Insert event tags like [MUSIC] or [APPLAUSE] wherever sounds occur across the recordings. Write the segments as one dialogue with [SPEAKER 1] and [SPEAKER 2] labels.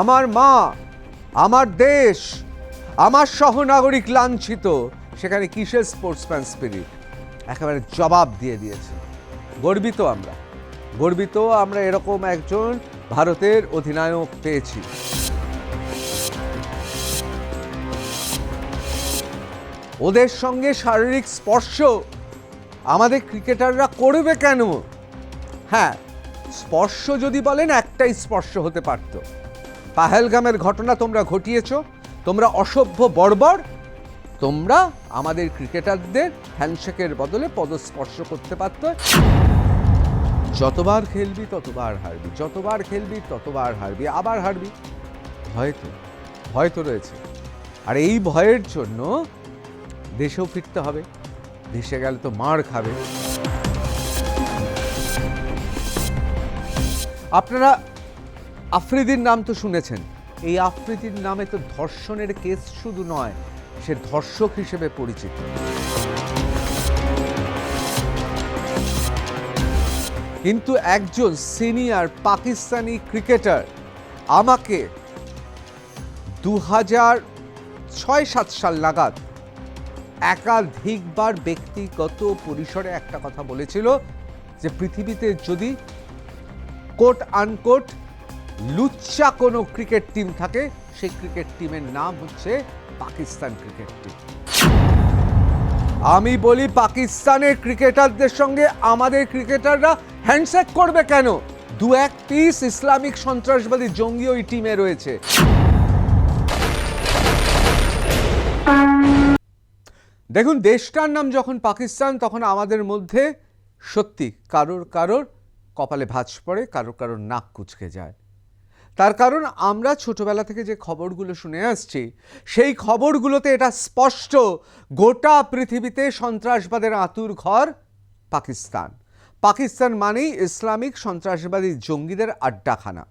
[SPEAKER 1] আমার মা, আমার দেশ, আমার সহনাগরিক লাঞ্ছিত। সেখানে কিসের স্পোর্টসম্যান স্পিরিট একেবারে জবাব দিয়ে দিয়েছে। গর্বিত আমরা। গর্বিত আমরা এরকম একজন ভারতের অধিনায়ক পেয়েছি। ওদের সঙ্গে শারীরিক স্পর্শ আমাদের ক্রিকেটাররা করবে কেন? হ্যাঁ স্পর্শ যদি বলেন একটাই স্পর্শ হতে পারত। পাহেলগামের ঘটনা তোমরা ঘটিয়েছ, তোমরা অসভ্য বর্বর, তোমরা আমাদের ক্রিকেটারদের হ্যান্ডশেকের বদলে পদস্পর্শ করতে পারত। যতবার খেলবি, ততবার হারবি, যতবার খেলবি, ততবার হারবি, আবার হারবি। ভয় তো ভয় তো রয়েছে। আর এই ভয়ের জন্য দেশেও ফিরতে হবে, দেশে গেলে তো মার খাবে। আপনারা আফ্রিদির নাম তো শুনেছেন। এই আফ্রিদির নামে তো ধর্ষণের কেস শুধু নয়, সে ধর্ষক হিসেবে পরিচিত। কিন্তু একজন সিনিয়র পাকিস্তানি ক্রিকেটার আমাকে দু হাজার ছয় সাত সাল নাগাদ একাধিকবার ব্যক্তিগত পরিসরে একটা কথা বলেছিল যে, পৃথিবীতে যদি কোট আনকোট লুচ্চা কোনো ক্রিকেট টিম থাকে, সেই ক্রিকেট টিমের নাম হচ্ছে পাকিস্তান ক্রিকেট টিম আমি বলি পাকিস্তানের ক্রিকেটারদের সঙ্গে আমাদের ক্রিকেটাররা হ্যান্ডশেক করবে কেন? দু এক পিস ইসলামিক সন্ত্রাসবাদী জঙ্গি ওই টিমে রয়েছে। দেখুন, দেশটার নাম যখন পাকিস্তান, তখন আমাদের মধ্যে সত্যি কারোর কারোর কপালে ভাঁজ পড়ে, কারোর কারোর নাক কুচকে যায়। তার কারণ আমরা ছোটবেলা থেকে যে খবরগুলো শুনে আসছি, সেই খবরগুলোতে এটা স্পষ্ট, গোটা পৃথিবীতে সন্ত্রাসবাদের আতুর ঘর পাকিস্তান। পাকিস্তান মানেই ইসলামিক সন্ত্রাসবাদী জঙ্গিদের আড্ডাখানা।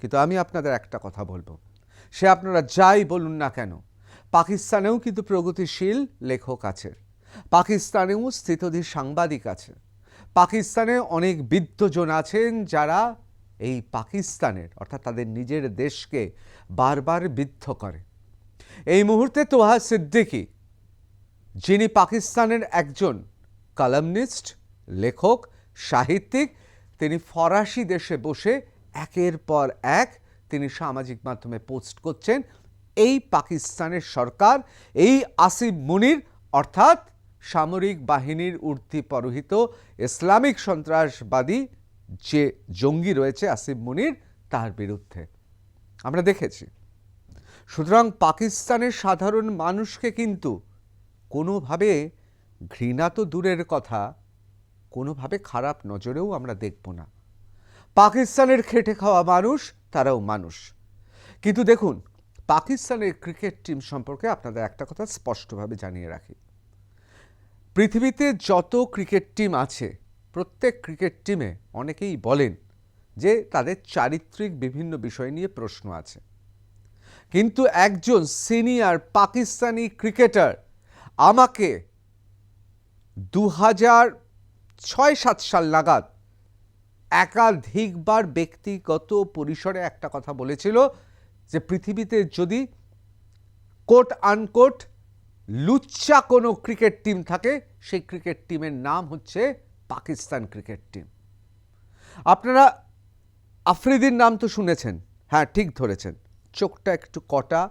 [SPEAKER 1] কিন্তু আমি আপনাদের একটা কথা বলব। সে আপনারা যাই বলুন না কেন, পাকিস্তানেও কিন্তু প্রগতিশীল লেখক আছে। পাকিস্তানেও স্থিতধীর সাংবাদিক আছে। পাকিস্তানে অনেক বিদ্বজন আছেন যারা এই পাকিস্তানের, অর্থাৎ তাদের নিজের দেশকে বারবার বিদ্ধ করে। এই মুহূর্তে তোহা সিদ্দিকী, যিনি পাকিস্তানের একজন কলামনিস্ট, লেখক, সাহিত্যিক, তিনি ফরাসি দেশে বসে একের পর এক তিনি সামাজিক মাধ্যমে পোস্ট করছেন, এই পাকিস্তানের সরকার, এই আসিফ মুনির, অর্থাৎ সামরিক বাহিনীর ঊর্ধ্বে পরোহিত ইসলামিক সন্ত্রাসবাদী যে জঙ্গি রয়েছে আসিফ মুনির, তার বিরুদ্ধে। আমরা দেখেছি। সুতরাং পাকিস্তানের সাধারণ মানুষকে কিন্তু কোনোভাবে ঘৃণা তো দূরের কথা, কোনোভাবে খারাপ নজরেও আমরা দেখব না। পাকিস্তানের খেটে খাওয়া মানুষ, তারাও মানুষ। কিন্তু দেখুন, পাকিস্তানের ক্রিকেট টিম সম্পর্কে আপনাদের একটা কথা স্পষ্টভাবে জানিয়ে রাখি। পৃথিবীতে যত ক্রিকেট টিম আছে প্রত্যেক ক্রিকেট টিমে অনেকেই বলেন যে তাদের চারিত্রিক বিভিন্ন বিষয় নিয়ে প্রশ্ন আছে। কিন্তু একজন সিনিয়র পাকিস্তানি ক্রিকেটার আমাকে দু হাজার ছয় সাত সাল নাগাদ একাধিকবার ব্যক্তিগত পরিসরে একটা কথা বলেছিল যে পৃথিবীতে যদি কোট আনকোট লুচ্চা কোনো ক্রিকেট টিম থাকে, সেই ক্রিকেট টিমের নাম হচ্ছে পাকিস্তান ক্রিকেট টিম। আপনারা আফ্রিদির নাম তো শুনেছেন। হ্যাঁ ঠিক ধরেছেন। চোখটা একটু কটা,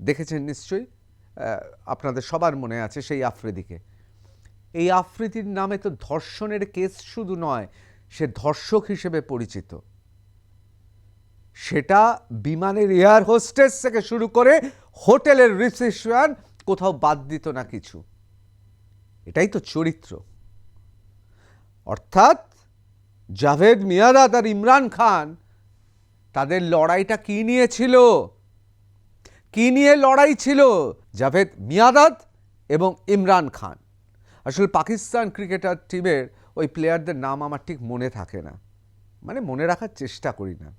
[SPEAKER 1] দেখেছেন নিশ্চয়ই? আপনাদের সবার মনে আছে সেই আফ্রিদিকে। এই আফ্রিদির নামে তো ধর্ষণের কেস শুধু নয়, সে ধর্ষক হিসেবে পরিচিত। সেটা বিমানের এয়ার হোস্টেস থেকে শুরু করে হোটেলের রিসেপশন কোথাও বাদ দিত না কিছু। এটাই তো চরিত্র। অর্থাৎ জাভেদ মিয়াদাদ আর ইমরান খান, তাদের লড়াইটা কি নিয়েছিল কি নিয়ে লড়াই ছিল? জাভেদ মিয়াদাদ এবং ইমরান খান। আসলে পাকিস্তান ক্রিকেটার টিমের ওই প্লেয়ারদের নাম আমার ঠিক মনে থাকে না। মানে মনে রাখার চেষ্টা করি না।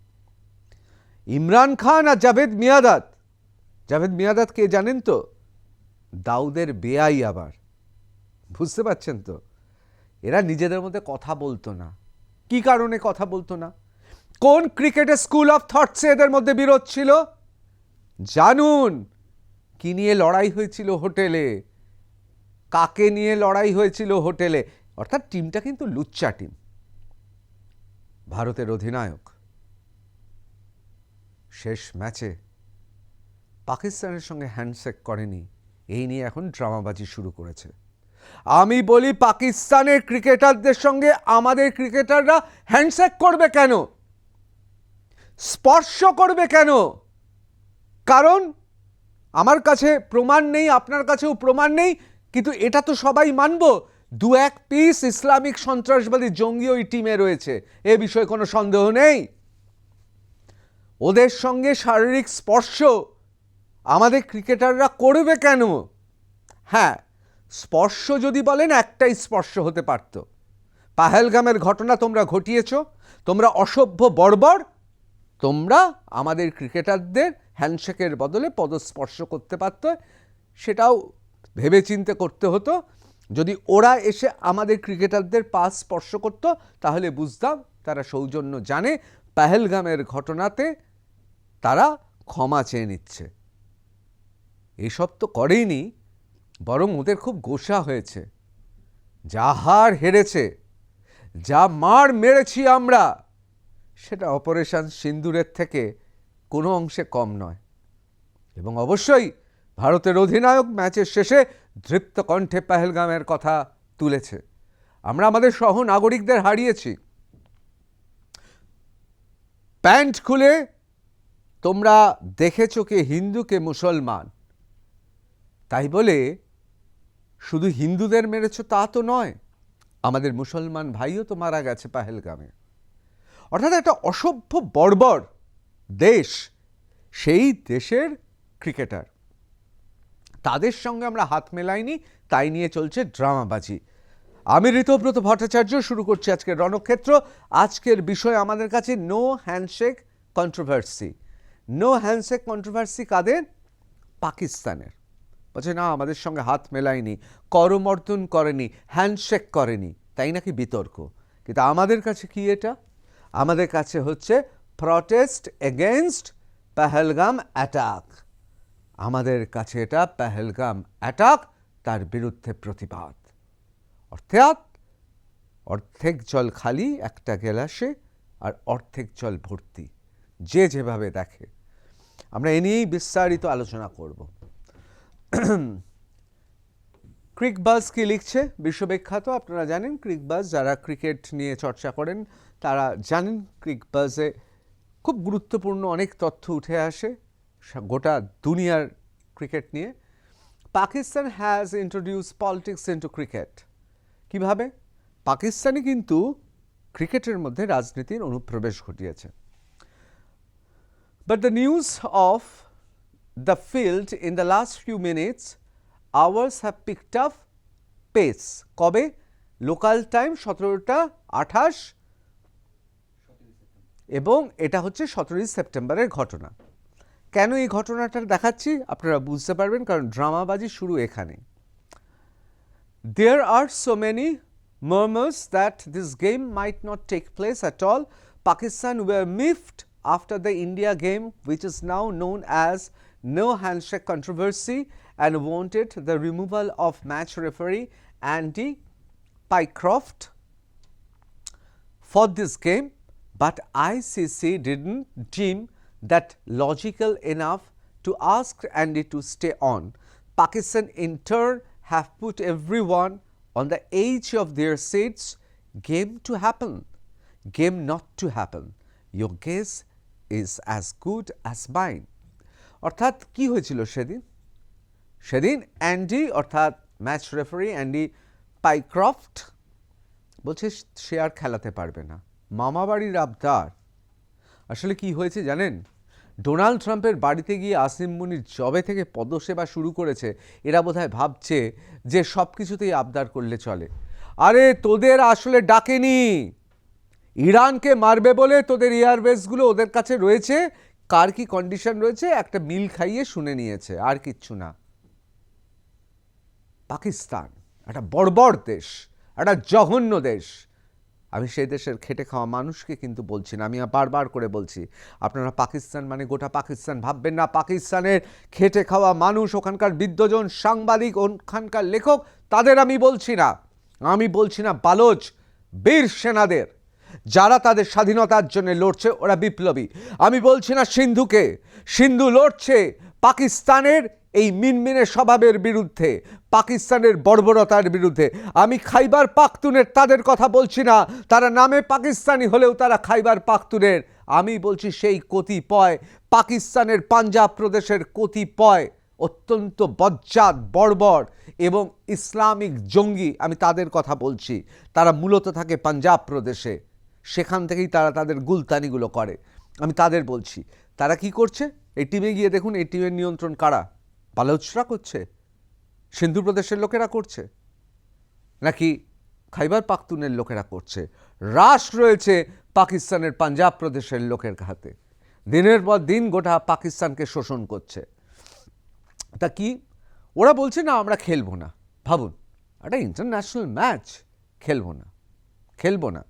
[SPEAKER 1] ইমরান খান আর জাভেদ মিয়াদাদ জাভেদ মিয়াদাদ কে জানেন তো? দাউদের বেআই আবার। বুঝতে পারছেন তো? এরা নিজেদের মধ্যে কথা বলতো না। কি কারণে কথা বলতো না? কোন ক্রিকেটের স্কুল অফ থটসে এদের মধ্যে বিরোধ ছিল? জানুন, কি নিয়ে লড়াই হয়েছিল হোটেলে? কাকে নিয়ে লড়াই হয়েছিল হোটেলে? অর্থাৎ টিমটা কিন্তু লুচ্চা টিম। ভারতের অধিনায়ক। শেষ ম্যাচে পাকিস্তানের সঙ্গে হ্যান্ডশেক করেনি। এই নিয়ে এখন ড্রামাবাজি শুরু করেছে। আমি বলি পাকিস্তানের ক্রিকেটারদের সঙ্গে আমাদের ক্রিকেটাররা হ্যান্ডশেক করবে কেন? স্পর্শ করবে কেন? কারণ আমার কাছে প্রমাণ নেই, আপনার কাছেও প্রমাণ নেই, কিন্তু এটা তো সবাই মানব। দু এক পিস ইসলামিক সন্ত্রাসবাদী জঙ্গি ওই টিমে রয়েছে, এ বিষয়ে কোনো সন্দেহ নেই। ওদের সঙ্গে শারীরিক স্পর্শ আমাদের ক্রিকেটাররা করবে কেন? হ্যাঁ স্পর্শ যদি বলেন, একটাই স্পর্শ হতে পারত। পাহেলগামের ঘটনা তোমরা ঘটিয়েছ, তোমরা অসভ্য বর্বর, তোমরা আমাদের ক্রিকেটারদের হ্যান্ডশেকের বদলে পদস্পর্শ করতে পারত। সেটাও ভেবেচিন্তে করতে হতো। যদি ওরা এসে আমাদের ক্রিকেটারদের পা স্পর্শ করত, তাহলে বুঝতাম তারা সৌজন্য জানে পাহেলগামের ঘটনাতে তারা ক্ষমা চেয়ে নিচ্ছে। এসব তো করেইনি বরং ওদের খুব গোসা হয়েছে। যা হার হেরেছে যা মার মেরেছি আমরা, সেটা অপারেশন সিন্দুরের থেকে কোনো অংশে কম নয়। এবং অবশ্যই ভারতের অধিনায়ক ম্যাচের শেষে দৃপ্ত কণ্ঠে পেহেলগামের কথা তুলেছে। আমরা আমাদের সহ নাগরিকদের হারিয়েছি। প্যান্ট খুলে তোমরা দেখেছ কে হিন্দু কে মুসলমান? তাই বলে শুধু হিন্দুদের মেরেছ তা তো নয়, আমাদের মুসলমান ভাইও তো মারা গেছে পাহেলগামে। অর্থাৎ একটা অসভ্য বর্বর দেশ, সেই দেশের ক্রিকেটার। তাদের সঙ্গে আমরা হাত মেলাইনি, তাই নিয়ে চলছে ড্রামাবাজি। আমি ঋতব্রত ভট্টাচার্য, শুরু করছি আজকের রণক্ষেত্র। আজকের বিষয় আমাদের কাছে no handshake controversy no handshake controversy কাদের? পাকিস্তানের। বলছে, না, আমাদের সঙ্গে হাত মেলায়নি, করমর্দন করেনি, হ্যান্ডশেক করেনি। তাই নাকি বিতর্ক? কিন্তু আমাদের কাছে কি এটা? আমাদের কাছে হচ্ছে প্রটেস্ট এগেনস্ট পেহেলগাম অ্যাটাক আমাদের কাছে এটা পেহেলগাম অ্যাটাক তার বিরুদ্ধে প্রতিবাদ। অর্থাৎ অর্ধেক জল খালি, একটা গেলাসে আর অর্ধেক জল ভর্তি। যে যেভাবে দেখে। আমরা এ নিয়েই বিস্তারিত আলোচনা করব। [CLEARS THROAT] ক্রিকবাজ কি লিখছে? বিশ্ববিখ্যাত, আপনারা জানেন ক্রিকবাজ যারা ক্রিকেট নিয়ে চর্চা করেন, তারা জানেন ক্রিকবাজে খুব গুরুত্বপূর্ণ অনেক তথ্য উঠে আসে গোটা দুনিয়ার ক্রিকেট নিয়ে। Pakistan has introduce politics into cricket কীভাবে? পাকিস্তানে কিন্তু ক্রিকেটের মধ্যে রাজনীতির অনুপ্রবেশ ঘটিয়েছে। But the news of the field in the last few minutes, hours have picked up pace. কবে লোকাল টাইম সতেরোটা আঠাশ এবং এটা হচ্ছে সতেরোই সেপ্টেম্বরের ঘটনা কেন এই ঘটনাটা দেখাচ্ছি আপনারা বুঝতে পারবেন কারণ ড্রামাবাজি শুরু এখানে There are so many murmurs that this game might not take place at all. Pakistan were miffed after the India game, which is now known as no handshake controversy, and wanted the removal of match referee Andy Pycroft for this game, but ICC didn't deem that logical enough to ask Andy to stay on. Pakistan, in turn, have put everyone on the edge of their seats. Game to happen, game not to happen. Your guess is as good as mine. অর্থাৎ কি হয়েছিল সেদিন? সেদিন Andy অর্থাৎ match referee Andy Pycroft বলছে, সে আর খেলাতে পারবে না। মামাবাড়ির আবদার। আসলে কি হয়েছে জানেন? ডোনাল্ড ট্রাম্পের বাড়িতে গিয়ে আসিম মুনির জবে থেকে পদসেবা শুরু করেছে। এরা বোধহয় ভাবছে যে সব কিছুতেই আবদার করলে চলে। আরে, তোদের আসলে ডাকেনি! ইরানকে মারবে বলে তোদের এয়ারবেসগুলো ওদের কাছে রয়েছে। কার কি কন্ডিশন রয়েছে? একটা মিল খাইয়ে শুনে নিয়েছে, আর কিচ্ছু না। পাকিস্তান, একটা বর্বর দেশ, একটা জঘন্য দেশ। আমি সেই দেশের খেটে খাওয়া মানুষকে কিন্তু বলছি না, আমি বারবার করে বলছি, আপনারা পাকিস্তান মানে গোটা পাকিস্তান ভাববেন না, পাকিস্তানের খেটে খাওয়া মানুষ, ওখানকার বিদ্যজন সাংবাদিক, ওখানকার লেখক, তাদের আমি বলছি না। আমি বলছি না বালোচ বীর সেনাদের যারা তাদের স্বাধীনতার জন্য লড়ছে, ওরা বিপ্লবী। আমি বলছি না সিন্ধুকে। সিন্ধু লড়ছে পাকিস্তানের এই মিনমিনে স্বভাবের বিরুদ্ধে, পাকিস্তানের বর্বরতার বিরুদ্ধে। আমি খাইবার পাখতুনের তাদের কথা বলছি না, তারা নামে পাকিস্তানি হলেও তারা খাইবার পাখতুনের। আমি বলছি সেই কতিপয়, পাকিস্তানের পাঞ্জাব প্রদেশের কতিপয়, অত্যন্ত বজ্জাত, বর্বর এবং ইসলামিক জঙ্গি, আমি তাদের কথা বলছি। তারা মূলত থাকে পাঞ্জাব প্রদেশে। সেখান থেকেই তারা তাদের গুলতানিগুলো করে। আমি তাদের বলছি, তারা কি করছে? এই টিমে গিয়ে দেখুন, এই টিমের নিয়ন্ত্রণ কারা? বালোচরা করছে? সিন্ধু প্রদেশের লোকেরা করছে? নাকি খাইবার পাখতুনের লোকেরা করছে? রাশ রয়েছে পাকিস্তানের পাঞ্জাব প্রদেশের লোকের হাতে। দিনের পর দিন গোটা পাকিস্তানকে শোষণ করছে। তা কি? ওরা বলছে, না, আমরা খেলব না। ভাবুন, একটা ইন্টারন্যাশনাল ম্যাচ খেলব না। খেলব না।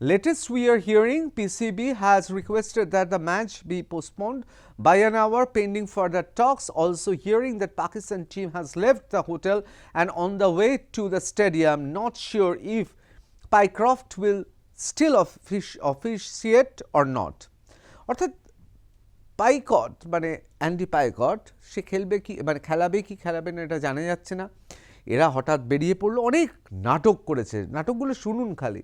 [SPEAKER 1] Latest we are hearing PCB has requested that the match be postponed by an hour pending further talks. Also hearing that Pakistan team has left the hotel and on the way to the stadium. Not sure if Pycroft will still offic- officiate or not. অর্থাৎ পাইকট মানে Andy পাইকট সে খেলবে কি মানে খেলাবে কি খেলাবে না এটা জানা যাচ্ছে না এরা হঠাৎ বেরিয়ে পড়ল অনেক নাটক করেছে নাটকগুলো শুনুন খালি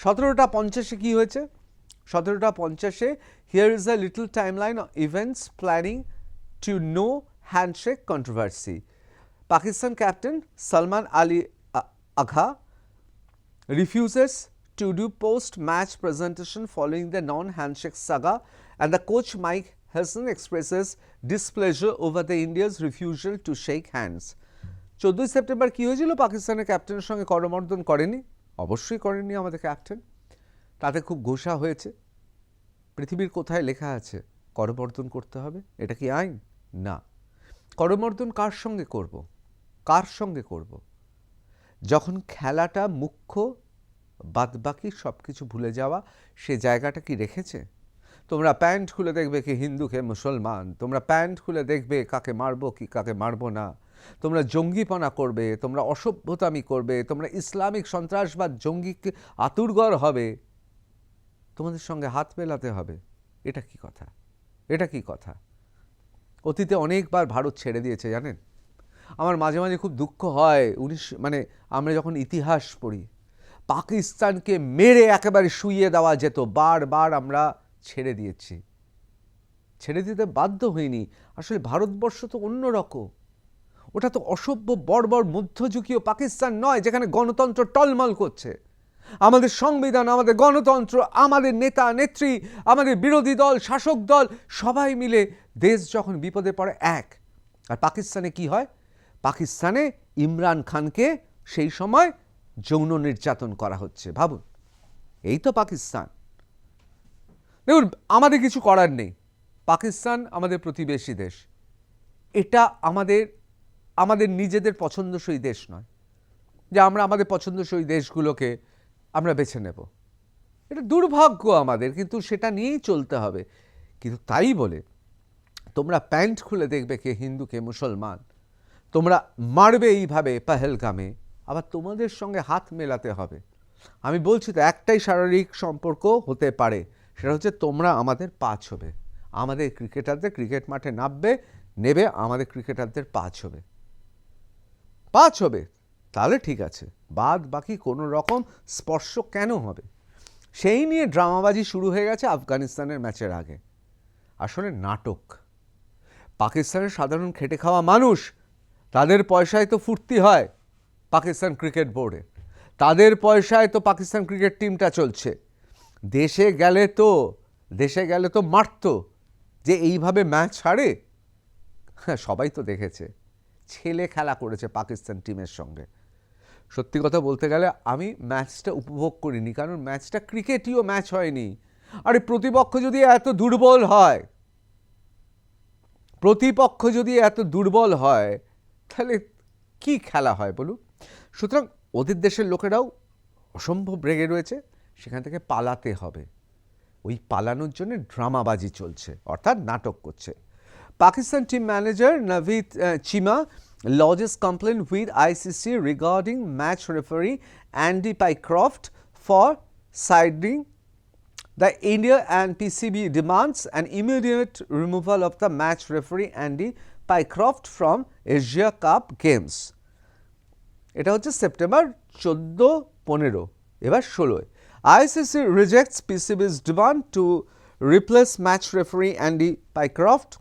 [SPEAKER 1] সতেরোটা পঞ্চাশে কি হয়েছে? সতেরোটা পঞ্চাশে here is a little timeline events planning to no handshake controversy Pakistan captain Salman Ali Agha refuses to do post match presentation following the non handshake saga and the coach Mike Hesson expresses displeasure over the India's refusal to shake hands চোদ্দোই September কী হয়েছিল? পাকিস্তানের ক্যাপ্টেনের সঙ্গে করমর্দন করেনি। অবশ্যই করেননি আমাদের ক্যাপ্টেন তাতে খুব ঘোষা হয়েছে। পৃথিবীর কোথায় লেখা আছে, করমর্দন করতে হবে? এটা কি আইন? না। করমর্দন কার সঙ্গে করব? কার সঙ্গে করব? যখন খেলাটা মুখ্য, বাদবাকি সব কিছু ভুলে যাওয়া, সে জায়গাটা কি রেখেছে? তোমরা প্যান্ট খুলে দেখবে কি হিন্দু কে মুসলমান, তোমরা প্যান্ট খুলে দেখবে কাকে মারবো কি কাকে মারবো না। তোমরা জঙ্গিপনা করবে, তোমরা অসভ্যতামি করবে, তোমরা ইসলামিক সন্ত্রাসবাদ জঙ্গি আতুরগর হবে। তোমাদের সঙ্গে হাত মেলাতে হবে। এটা কি কথা? এটা কি কথা? অতীতে অনেকবার ভারত ছেড়ে দিয়েছে, জানেন? আমার মাঝে মাঝে খুব দুঃখ হয়। উনিশ মানে আমরা যখন ইতিহাস পড়ি, পাকিস্তানকে মেরে একেবারে শুইয়ে দেওয়া যেত, বারবার আমরা ছেড়ে দিয়েছি। ছেড়ে দিতে বাধ্য হইনি। আসলে ভারতবর্ষ তো অন্যরকম। ওটা তো অসভ্য বর্বর মধ্যযুগীয় পাকিস্তান নয় যেখানে গণতন্ত্র টলমল করছে। আমাদের সংবিধান, আমাদের গণতন্ত্র, আমাদের নেতা, নেত্রী, আমাদের বিরোধী দল, শাসক দল, সবাই মিলে দেশ যখন বিপদে পড়ে, এক। আর পাকিস্তানে কি হয়? পাকিস্তানে ইমরান খানকে সেই সময় যৌন নির্যাতন করা হচ্ছে, ভাবুন। এই তো পাকিস্তান। দেখুন, আমাদের কিছু করার নেই। পাকিস্তান আমাদের প্রতিবেশী দেশ। এটা আমাদের আমাদের নিজেদের পছন্দসই দেশ নয়। যে আমরা আমাদের পছন্দসই দেশগুলোকে আমরা বেছে নেব। এটা দুর্ভাগ্য আমাদের, কিন্তু সেটা নিয়েই চলতে হবে। কিন্তু তাই বলে তোমরা প্যান্ট খুলে দেখবে কে হিন্দু, কে মুসলমান। তোমরা মারবে এইভাবে পাহেলগামে, আবার তোমাদের সঙ্গে হাত মেলাতে হবে। আমি বলছি তো, একটাই শারীরিক সম্পর্ক হতে পারে, সেটা হচ্ছে তোমরা আমাদের পা ছবে। আমাদের ক্রিকেটারদের ক্রিকেট মাঠে নামবে, নেবে, আমাদের ক্রিকেটারদের পা ছবে। পাঁচ হবে, তাহলে ঠিক আছে। বাদ বাকি কোনো রকম স্পর্শ কেন হবে? সেই নিয়ে ড্রামাবাজি শুরু হয়ে গেছে আফগানিস্তানের ম্যাচের আগে। আসলে নাটক। পাকিস্তানের সাধারণ খেটে খাওয়া মানুষ, তাদের পয়সায় তো ফুর্তি হয় পাকিস্তান ক্রিকেট বোর্ডে। তাদের পয়সায় তো পাকিস্তান ক্রিকেট টিমটা চলছে। দেশে গেলে তো, দেশে গেলে তো মারতো যে এইভাবে ম্যাচ হারে? হ্যাঁ সবাই তো দেখেছে। ছেলে খেলা করেছে পাকিস্তান টিমের সঙ্গে। সত্যি কথা বলতে গেলে আমি ম্যাচটা উপভোগ করিনি, কারণ ম্যাচটা ক্রিকেটীয় ম্যাচ হয়নি। আরে প্রতিপক্ষ যদি এত দুর্বল হয়, প্রতিপক্ষ যদি এত দুর্বল হয়, তাহলে কি খেলা হয় বলুন? সুতরাং ওদের দেশের লোকেরাও অসম্ভব রেগে রয়েছে, সেখান থেকে পালাতে হবে। ওই পালানোর জন্য ড্রামাবাজি চলছে, অর্থাৎ নাটক করছে। Pakistan team manager Naveed Cheema lodges complaint with ICC regarding match referee Andy Pycroft for siding the India and PCB demands an immediate removal of the match referee Andy Pycroft from Asia Cup Games. এটা হচ্ছে September চোদ্দ পনেরো এবার ষোলোয় ICC rejects PCB's demand to replace match referee Andy Pycroft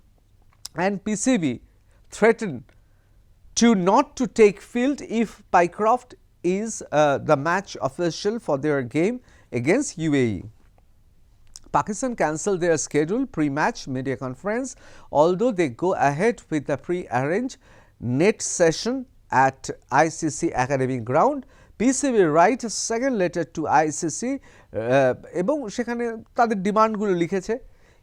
[SPEAKER 1] and PCB threatened to not to take field if Pycroft is uh, the match official for their game against E. UAE. Pakistan cancelled their scheduled pre-match media conference, although they go ahead with the pre-arranged net session at ICC Academy ground. A second letter to ICC uh, এবং সেখানে তাদের ডিমান্ডগুলো লিখেছে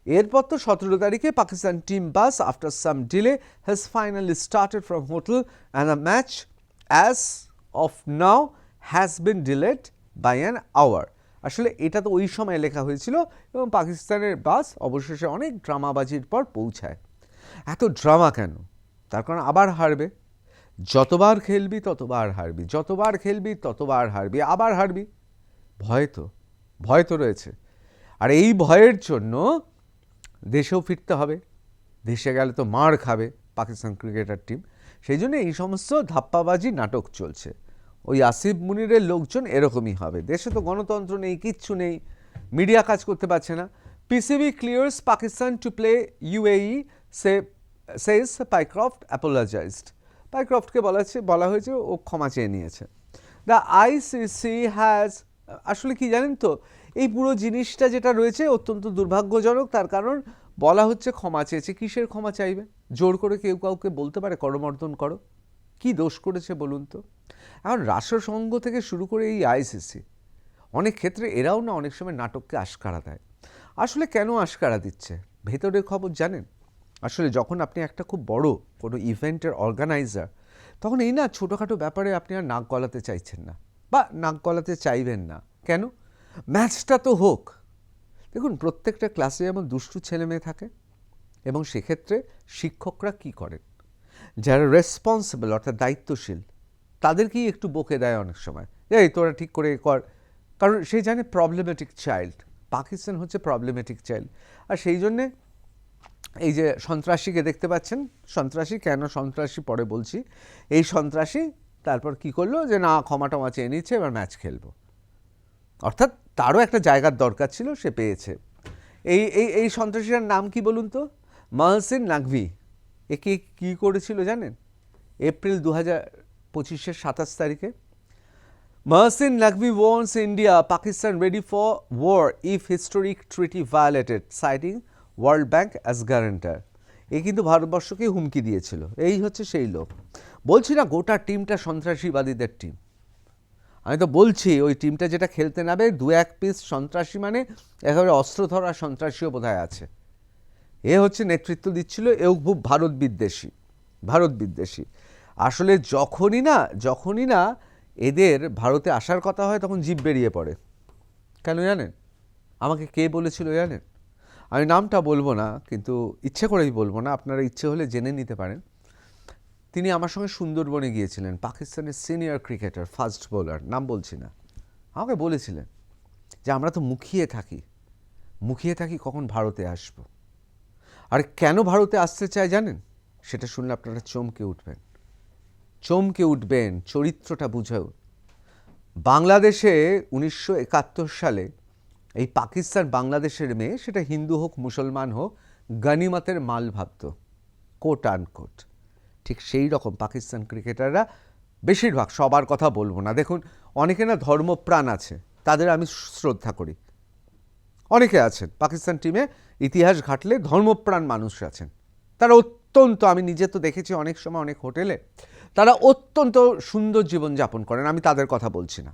[SPEAKER 1] এরপর তো সতেরো তারিখে Pakistan team bus after some delay has finally started from hotel and the match as of now has been delayed by an hour আসলে এটা তো ওই সময় লেখা হয়েছিল এবং পাকিস্তানের বাস অবশেষে অনেক ড্রামাবাজির পর পৌঁছায়। এত ড্রামা কেন? তার কারণ আবার হারবে। যতবার খেলবি, ততবার হারবি। যতবার খেলবি, ততবার হারবি। আবার হারবি। ভয় তো ভয় তো রয়েছে। আর এই ভয়ের জন্য দেশেও ফিরতে হবে। দেশে গেলে তো মার খাবে পাকিস্তান ক্রিকেটার টিম। সেই জন্য এই সমস্ত ধাপ্পাবাজি নাটক চলছে। ওই আসিফ মুনিরের লোকজন এরকমই হবে। দেশে তো গণতন্ত্র নেই, কিচ্ছু নেই, মিডিয়া কাজ করতে পারছে না। PCB clears Pakistan to play UAE say says Pycroft apologised পাইক্রফটকে বলা হচ্ছে, বলা হয়েছে, ও ক্ষমা চেয়ে নিয়েছে। দ্য আইসিসি হ্যাজ আসলে কি জানেন তো এই পুরো জিনিসটা যেটা রয়েছে অত্যন্ত দুর্ভাগ্যজনক, তার কারণ বলা হচ্ছে ক্ষমা চেয়েছে। কিসের ক্ষমা চাইবে? জোর করে কেউ কাউকে বলতে পারে, করমর্দন করো। কি দোষ করেছে বলুন তো? এখন রাষ্ট্রসংঘ থেকে শুরু করে এই আইসিসি, অনেক ক্ষেত্রে এরাও না অনেক সময় নাটককে আশকারা দেয়। আসলে কেন আশকারা দিচ্ছে? ভেতরের খবর জানেন? আসলে যখন আপনি একটা খুব বড় কোনো ইভেন্টের অর্গানাইজার, তখন এই না ছোটোখাটো ব্যাপারে আপনি আর নাক গলাতে চাইছেন না, বা নাক গলাতে চাইবেন না। কেন? ম্যাচটা তো হোক। দেখুন, প্রত্যেকটা ক্লাসে যেমন দুষ্টু ছেলে মেয়ে থাকে এবং সেক্ষেত্রে শিক্ষকরা কি করেন? যারা রেসপন্সিবল অর্থাৎ দায়িত্বশীল, তাদেরকেই একটু বকে দেয় অনেক সময়। এই তোরা ঠিক করে কর। কারণ সে জানে প্রবলেমেটিক চাইল্ড পাকিস্তান হচ্ছে প্রবলেমেটিক চাইল্ড আর সেই জন্যে এই যে সন্ত্রাসীকে দেখতে পাচ্ছেন, সন্ত্রাসী কেন সন্ত্রাসী পরে বলছি, এই সন্ত্রাসী তারপর কি করল যে, না, ক্ষমা টমা চেয়ে নিচ্ছে, এবার ম্যাচ খেলব। অর্থাৎ তারও একটা জায়গার দরকার ছিল, সে পেয়েছে। এই এই এই সন্ত্রাসীটার নাম কি বলুন তো? মহসিন নাকভি একে কী করেছিল জানেন? এপ্রিল দু হাজার পঁচিশের সাতাশ তারিখে। Mohsin Naqvi warns India Pakistan ready for war if historic treaty violated citing World Bank as guarantor a কিন্তু ভারতবর্ষকে হুমকি দিয়েছিল। এই হচ্ছে সেই লোক। বলছি না, গোটা টিমটা সন্ত্রাসীবাদীদের টিম আমি তো বলছি, ওই টিমটা যেটা খেলতে নাবে দু এক পিস সন্ত্রাসী মানে একেবারে অস্ত্র ধরা সন্ত্রাসীও বোধহয় আছে। এ হচ্ছে নেতৃত্ব দিচ্ছিল এও খুব ভারত বিদ্বেষী ভারত বিদ্বেষী। আসলে যখনই না যখনই না এদের ভারতে আসার কথা হয় তখন জিভ বেরিয়ে পড়ে। কেন জানেন? আমাকে কে বলেছিল জানেন? আমি নামটা বলব না, কিন্তু ইচ্ছে করেই বলব না, আপনারা ইচ্ছে হলে জেনে নিতে পারেন। তিনি আমার সঙ্গে সুন্দরবনে গিয়েছিলেন, পাকিস্তানের সিনিয়র ক্রিকেটার ফাস্ট বোলার নাম বলছি না। আমাকে বলেছিলেন যে, আমরা তো মুখিয়ে থাকি। মুখিয়ে থাকি, কখন ভারতে আসব? আর কেন ভারতে আসতে চায় জানেন? সেটা শুনলে আপনারা চমকে উঠবেন। চমকে উঠবেন, চরিত্রটা বুঝেও। বাংলাদেশে উনিশশো একাত্তর সালে এই পাকিস্তান বাংলাদেশের মেয়ে, সেটা হিন্দু হোক, মুসলমান হোক, গানিমাতের মাল ভাবত কোট আন কোট ঠিক সেই রকম পাকিস্তান ক্রিকেটাররা বেশিরভাগ, সবার কথা বলব না। দেখুন, অনেকে না ধর্মপ্রাণ আছে, তাদের আমি শ্রদ্ধা করি। অনেকে আছেন, পাকিস্তান টিমে ইতিহাস ঘাটলে ধর্মপ্রাণ মানুষ আছেন। তারা অত্যন্ত, আমি নিজে তো দেখেছি অনেক সময় অনেক হোটেলে, তারা অত্যন্ত সুন্দর জীবনযাপন করেন, আমি তাদের কথা বলছি না।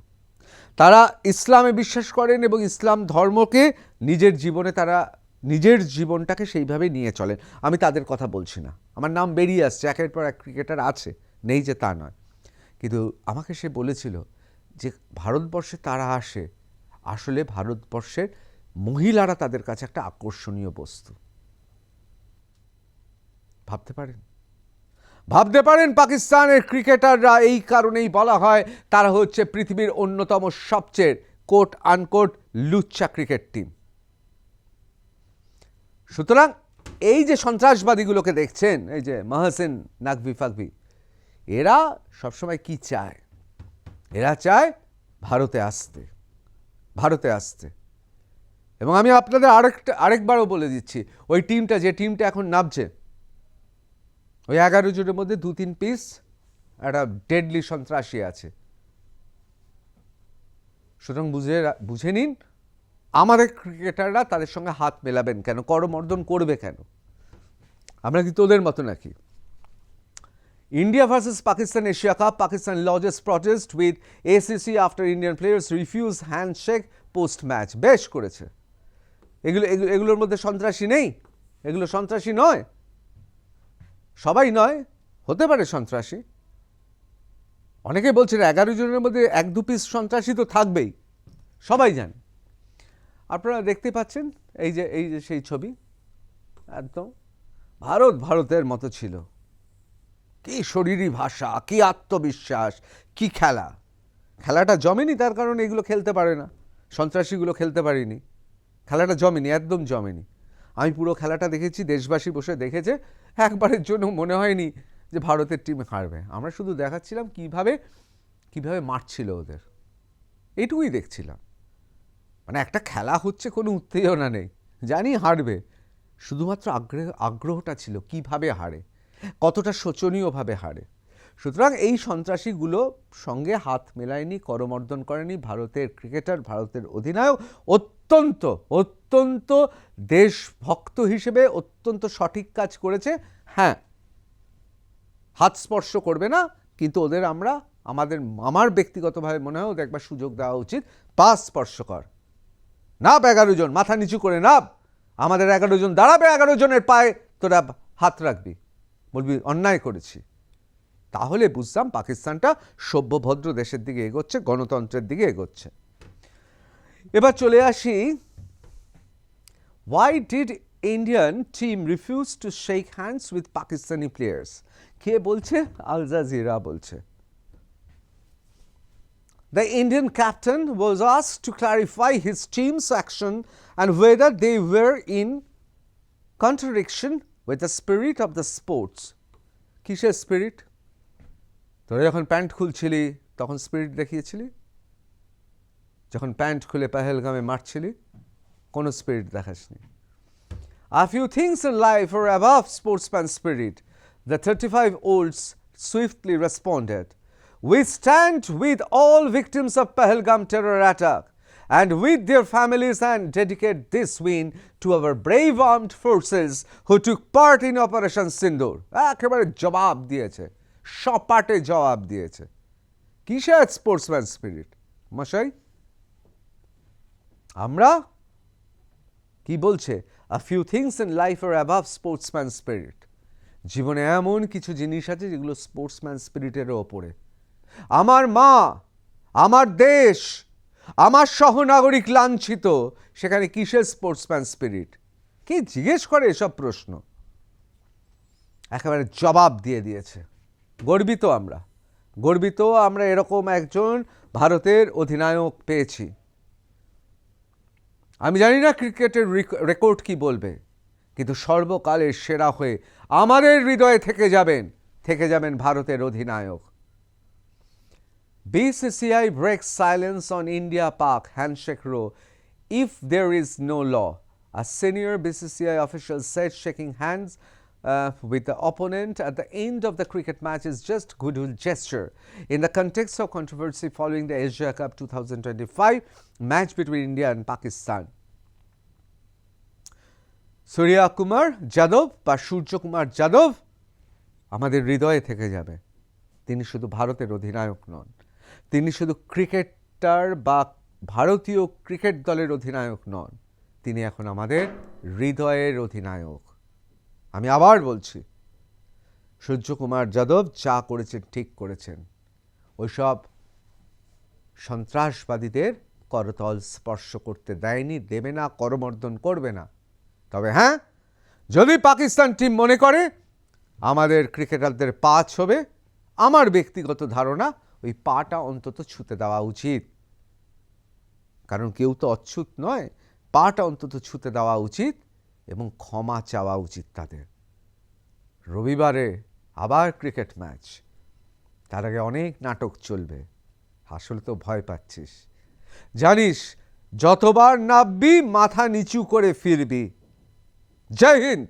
[SPEAKER 1] তারা ইসলামে বিশ্বাস করেন এবং ইসলাম ধর্মকে নিজের জীবনে তারা নিজের জীবনটাকে সেইভাবে নিয়ে চলেন, আমি তাদের কথা বলছি না। আমার নাম বেরিয়ে আসছে, একের পর এক ক্রিকেটার আছে, নেই যে তা নয়। কিন্তু আমাকে সে বলেছিল যে, ভারতবর্ষে তারা আসে। আসলে ভারতবর্ষের মহিলারা তাদের কাছে একটা আকর্ষণীয় বস্তু। ভাবতে পারেন? ভাবতে পারেন পাকিস্তানের ক্রিকেটাররা এই কারণেই বলা হয়, তারা হচ্ছে পৃথিবীর অন্যতম সবচেয়ে কোট আনকোট লুচ্চা ক্রিকেট টিম সুতরাং এই যে সন্ত্রাসবাদীগুলোকে দেখছেন, এই যে মাহসিন নাকভি ফাকভি, এরা সবসময় কি চায়? এরা চায় ভারতে আসতে ভারতে আসতে। এবং আমি আপনাদের আরেকটা, আরেকবারও বলে দিচ্ছি, ওই টিমটা, যে টিমটা এখন নামছে, ওই এগারো জনের মধ্যে দু তিন পিস একটা ডেডলি সন্ত্রাসী আছে। সুতরাং বুঝে বুঝে নিন আমাদের ক্রিকেটাররা তাদের সঙ্গে হাত মেলাবেন কেন? করমর্দন করবে কেন? আমরা কি তোদের মতো নাকি? India versus Pakistan Asia Cup. Pakistan lodges protest with ACC after Indian players refuse handshake post match. বেশ করেছে। এগুলো, এগুলো- এগুলোর মধ্যে সন্ত্রাসী নেই? এগুলো সন্ত্রাসী নয়? সবাই নয়? হতে পারে সন্ত্রাসী। অনেকে বলছেন এগারো জনের মধ্যে এক দু পিস সন্ত্রাসী তো থাকবেই। সবাই জানে। আপনারা দেখতে পাচ্ছেন? এই যে এই যে সেই ছবি। একদম। ভারত ভারতের মতো ছিল। কি শরীরী ভাষা, কি আত্মবিশ্বাস, কি খেলা। খেলাটা জমেনি, তার কারণে এগুলো খেলতে পারে না। সন্ত্রাসীগুলো খেলতে পারিনি। খেলাটা জমেনি, একদম জমেনি। আমি পুরো খেলাটা দেখেছি, দেশবাসী বসে দেখেছে। একবারের জন্য মনে হয়নি যে ভারতের টিম হারবে। আমরা শুধু দেখাচ্ছিলাম কীভাবে কীভাবে মারছিল ওদের। এইটুকুই দেখছিলাম। মানে একটা খেলা হচ্ছে কোনো উত্তেজনা নেই। জানি হারবে। শুধুমাত্র আগ্রহ, আগ্রহটা ছিল, কীভাবে হারে? কতটা শোচনীয়ভাবে হারে? সুতরাং এই সন্ত্রাসীগুলো সঙ্গে হাত মেলায়নি, করমর্দন করেনি। ভারতের ক্রিকেটার, ভারতের অধিনায়ক অত্যন্ত অত্যন্ত দেশভক্ত হিসেবে অত্যন্ত সঠিক কাজ করেছে। হ্যাঁ হাত স্পর্শ করবে না, কিন্তু ওদের আমরা, আমাদের, আমার ব্যক্তিগতভাবে মনে হয় ওদের একবার সুযোগ দেওয়া উচিত। পা স্পর্শ কর। নাব এগারো জন, মাথা নিচু করে নাব আমাদের এগারো জন দাঁড়াবে, এগারো জনের পায়ে তোরা হাত রাখবি। বলবি, অন্যায় করেছি। তাহলে বুঝতাম পাকিস্তানটা সভ্যভদ্র দেশের দিকে এগোচ্ছে, গণতন্ত্রের দিকে এগোচ্ছে। এবার চলে আসি why did Indian team refuse to shake hands with Pakistani players কে বলছে? আল জাজিরা বলছে। The Indian captain was asked to clarify his team's action and whether they were in contradiction with the spirit of the sports. কিসের spirit তোরা যখন pant খুলছিলি তখন spirit দেখিয়েছিলি যখন pant খুলে পেহেলগামে মারছিলি কোনো স্পিরিট দেখাসনি A few things in life are above sportsman spirit. The 35 olds swiftly responded. We stand with all victims of Pahalgam terror attack and with their families and dedicate this win to our brave armed forces who took part in Operation Sindoor. একেবারে জবাব দিয়েছে সপাটে জবাব দিয়েছে কিসের sportsman spirit মশাই আমরা কি বলছে a few things in life are above sportsman spirit জীবনে এমন কিছু জিনিস আছে যেগুলো স্পোর্টসম্যান স্পিরিটের ওপরে আমার মা, আমার দেশ, আমার সহনাগরিক লাঞ্ছিত। সেখানে কিসের স্পোর্টসম্যান স্পিরিট কি জিজ্ঞেস করে এসব প্রশ্ন? একেবারে জবাব দিয়ে দিয়েছে। গর্বিত আমরা। গর্বিত আমরা এরকম একজন ভারতের অধিনায়ক পেয়েছি। আমি জানি না ক্রিকেটের রেকর্ড কি বলবে, কিন্তু সর্বকালের সেরা হয়ে আমাদের হৃদয়ে থেকে যাবেন থেকে যাবেন ভারতের অধিনায়ক। BCCI breaks silence on India Pak handshake row if there is no law. A senior BCCI official said shaking hands uh, with the opponent at the end of the cricket match is just goodwill gesture in the context of controversy following the Asia Cup 2025 match between India and Pakistan. সূর্যা কুমার যাদব বা কুমার যাদব আমাদের হৃদয়ে থেকে যাবে তিনি শুধু ভারতের অধিনায়ক নন তিনি শুধু ক্রিকেটার বা ভারতীয় ক্রিকেট দলের অধিনায়ক নন, তিনি এখন আমাদের হৃদয়ের অধিনায়ক। আমি আবার বলছি, সূর্যকুমার যাদব যা করেছেন, ঠিক করেছেন। ওইসব সন্ত্রাসবাদীদের করতল স্পর্শ করতে দেয়নি, দেবে না, করমর্দন করবে না। তবে হ্যাঁ যদি পাকিস্তান টিম মনে করে, আমাদের ক্রিকেটারদের পা ছবে আমার ব্যক্তিগত ধারণা ওই পাটা অন্তত ছুতে দেওয়া উচিত। কারণ কেউ তো অচ্ছুত নয়, পাটা অন্তত ছুতে দেওয়া উচিত এবং ক্ষমা চাওয়া উচিত তাদের। রবিবারে আবার ক্রিকেট ম্যাচ। তার আগে অনেক নাটক চলবে। আসলে তো ভয় পাচ্ছিস। জানিস, যতবার নাববি মাথা নিচু করে ফিরবি। জয় হিন্দ!